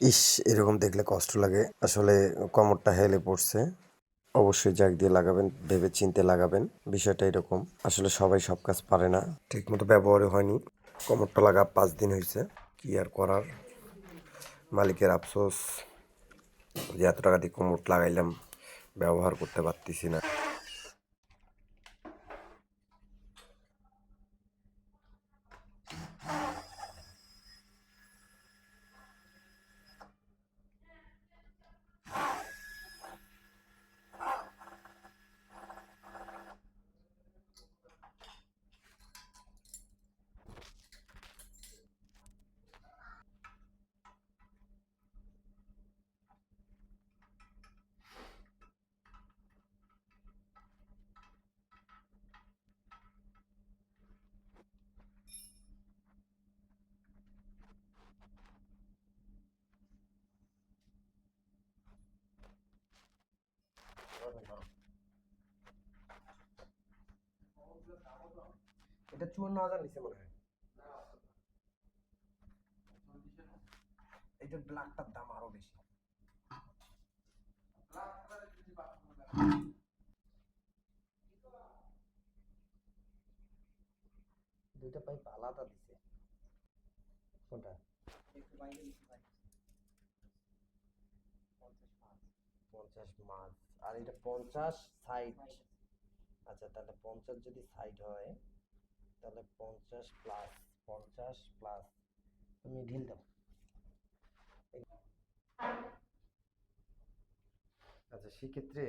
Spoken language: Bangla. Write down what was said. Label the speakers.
Speaker 1: ইস, এরকম দেখলে কষ্ট লাগে। আসলে কোমরটা হেলে পড়ছে। অবশ্যই জ্যাক দিয়ে লাগাবেন ভেবে চিনতে লাগাবেন। বিষয়টা এরকম। আসলে সবাই সব কাজ পারে না। ঠিকমতো ব্যবহারও হয়নি। কোমরটা লাগা পাঁচ দিন হয়েছে। কি আর করার? মালিকের আফসোস। যে এত টাকা দিয়ে কোমর লাগাইলাম, ব্যবহার করতে পারতেছি না। এটা চুয়ান্ন হাজার নিচে মনে হয়। এটার ব্ল্যাকটার দাম আরও বেশি। দুইটা পাইপ আলাদা দিছে। কোনটা? পঞ্চাশ মাছ। আর এটা পঞ্চাশ সাইড আচ্ছা তাহলে পঞ্চাশ যদি সাইড হয়, তাহলে পঞ্চাশ প্লাস পঞ্চাশ প্লাস তুমি ঢিল দাও আচ্ছা সেক্ষেত্রে